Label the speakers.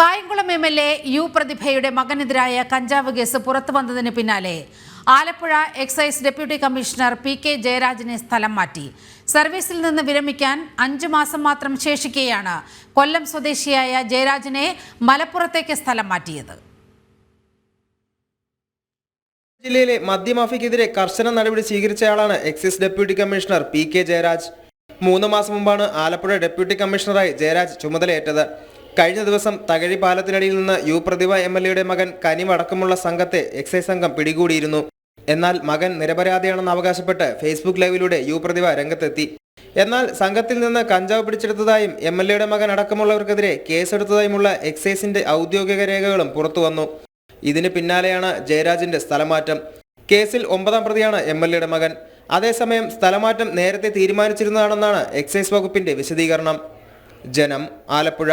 Speaker 1: Kayamkulam M L A U പ്രതിഭയുടെ മകനെതിരായ കഞ്ചാവ് case പുറത്തു വന്നതിന് പിന്നാലെ Alappuzha excise deputy commissioner P K ജയരാജനെ സ്ഥലം മാറ്റി. സർവീസിൽ നിന്ന് വിരമിക്കാൻ അഞ്ചു മാസം മാത്രം ശേഷിക്കെയാണ് കൊല്ലം സ്വദേശിയായ ജയരാജനെ മലപ്പുറത്തേക്ക് സ്ഥലം മാറ്റിയത്.
Speaker 2: ജില്ലയിലെ മദ്യമാഫിക്കെതിരെ കർശന നടപടി സ്വീകരിച്ചയാളാണ് excise deputy commissioner P K Jayaraj. മൂന്ന് മാസം മുമ്പാണ് ആലപ്പുഴ ഡെപ്യൂട്ടി കമ്മീഷണറായി ജയരാജ് ചുമതലയേറ്റത്. കഴിഞ്ഞ ദിവസം തകഴി പാലത്തിനടിയിൽ നിന്ന് യു പ്രതിഭ എം എൽ എയുടെ മകൻ കനിമടക്കമുള്ള സംഘത്തെ എക്സൈസ് സംഘം പിടികൂടിയിരുന്നു. എന്നാൽ മകൻ നിരപരാധിയാണെന്ന് അവകാശപ്പെട്ട് ഫേസ്ബുക്ക് ലൈവിലൂടെ യു പ്രതിഭ രംഗത്തെത്തി. എന്നാൽ സംഘത്തിൽ നിന്ന് കഞ്ചാവ് പിടിച്ചെടുത്തതായും എം എൽ എയുടെ മകൻ അടക്കമുള്ളവർക്കെതിരെ കേസെടുത്തതായുമുള്ള എക്സൈസിന്റെ ഔദ്യോഗിക രേഖകളും പുറത്തുവന്നു ഇതിന് പിന്നാലെയാണ് ജയരാജിന്റെ സ്ഥലമാറ്റം. കേസിൽ ഒമ്പതാം പ്രതിയാണ് എം എൽ എയുടെ മകൻ. അതേസമയം സ്ഥലമാറ്റം നേരത്തെ തീരുമാനിച്ചിരുന്നതാണെന്നാണ് എക്സൈസ് വകുപ്പിന്റെ വിശദീകരണം. ജനം ആലപ്പുഴ.